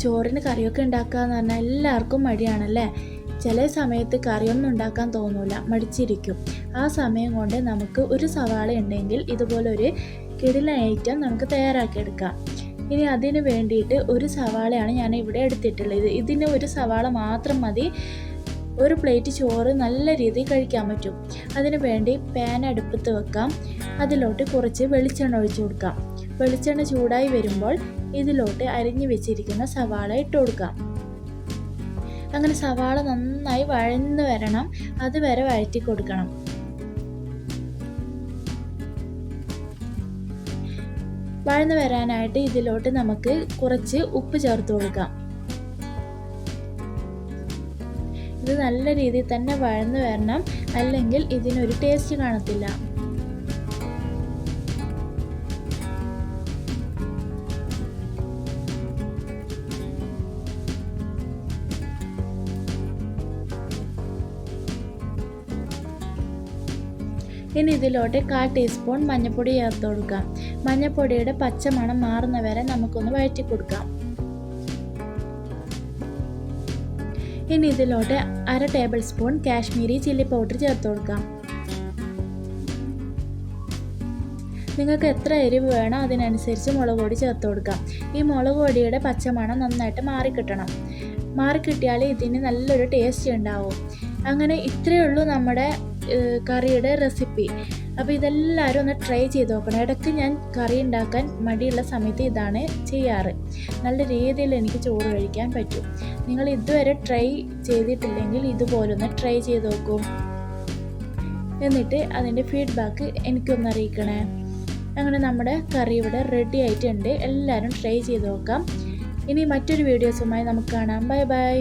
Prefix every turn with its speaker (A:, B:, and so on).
A: ചോറിന് കറിയൊക്കെ ഉണ്ടാക്കുക എന്ന് പറഞ്ഞാൽ എല്ലാവർക്കും മടിയാണല്ലേ? ചില സമയത്ത് കറിയൊന്നും ഉണ്ടാക്കാൻ തോന്നൂല മടിച്ചിരിക്കും. ആ സമയം കൊണ്ട് നമുക്ക് ഒരു സവാള ഉണ്ടെങ്കിൽ ഇതുപോലൊരു കിടില ഐറ്റം നമുക്ക് തയ്യാറാക്കിയെടുക്കാം. ഇനി അതിന് വേണ്ടിയിട്ട് ഒരു സവാളയാണ് ഞാൻ ഇവിടെ എടുത്തിട്ടുള്ളത്. ഇതിന് ഒരു സവാള മാത്രം മതി. ഒരു പ്ലേറ്റ് ചോറ് നല്ല രീതിയിൽ കഴിക്കാൻ പറ്റും. അതിനു വേണ്ടി പാൻ അടുപ്പത്ത് വെക്കാം. അതിലോട്ട് കുറച്ച് വെളിച്ചെണ്ണ ഒഴിച്ചു കൊടുക്കാം. വെളിച്ചെണ്ണ ചൂടായി വരുമ്പോൾ ഇതിലോട്ട് അരിഞ്ഞു വെച്ചിരിക്കുന്ന സവാള ഇട്ട് കൊടുക്കാം. അങ്ങനെ സവാള നന്നായി വഴന്ന് വരണം. അതുവരെ വഴറ്റി കൊടുക്കണം. വഴന്ന് വരാനായിട്ട് ഇതിലോട്ട് നമുക്ക് കുറച്ച് ഉപ്പ് ചേർത്ത് കൊടുക്കാം. ഇത് നല്ല രീതിയിൽ തന്നെ വഴന്ന് വരണം. അല്ലെങ്കിൽ ഇതിനൊരു ടേസ്റ്റ് കാണത്തില്ല. ഇനി ഇതിലോട്ട് കാൽ ടീസ്പൂൺ മഞ്ഞൾപ്പൊടി ചേർത്ത് കൊടുക്കാം. മഞ്ഞൾപ്പൊടിയുടെ പച്ചമണം മാറുന്നവരെ നമുക്കൊന്ന് വഴറ്റി കൊടുക്കാം ഇനി ഇതിലോട്ട് അര tablespoon Kashmiri chilli powder ചേർത്ത് കൊടുക്കാം. നിങ്ങൾക്ക് എത്ര എരിവ് വേണോ അതിനനുസരിച്ച് മുളക് പൊടി ചേർത്ത് കൊടുക്കാം. ഈ മുളക് പൊടിയുടെ പച്ചമണം നന്നായിട്ട് മാറിക്കിട്ടണം മാറിക്കിട്ടിയാൽ ഇതിന് നല്ലൊരു ടേസ്റ്റ് ഉണ്ടാവും. അങ്ങനെ ഇത്രയേ ഉള്ളൂ നമ്മുടെ കറിയുടെ റെസിപ്പി അപ്പോൾ ഇതെല്ലാവരും ഒന്ന് ട്രൈ ചെയ്ത് നോക്കണം. ഇടയ്ക്ക് ഞാൻ കറി ഉണ്ടാക്കാൻ മടിയുള്ള സമയത്ത് ഇതാണ് ചെയ്യാറ്. നല്ല രീതിയിൽ എനിക്ക് ചോറ് കഴിക്കാൻ പറ്റും. നിങ്ങൾ ഇതുവരെ ട്രൈ ചെയ്തിട്ടില്ലെങ്കിൽ ഇതുപോലൊന്ന് ട്രൈ ചെയ്ത് നോക്കൂ. എന്നിട്ട് അതിന്റെ ഫീഡ്ബാക്ക് എനിക്കൊന്ന് അറിയിക്കണേ. അങ്ങനെ നമ്മുടെ കറി ഇവിടെ റെഡി ആയിട്ടുണ്ട്. എല്ലാവരും ട്രൈ ചെയ്ത് നോക്കാം. ഇനി മറ്റൊരു വീഡിയോസുമായി നമുക്ക് കാണാം. Bye bye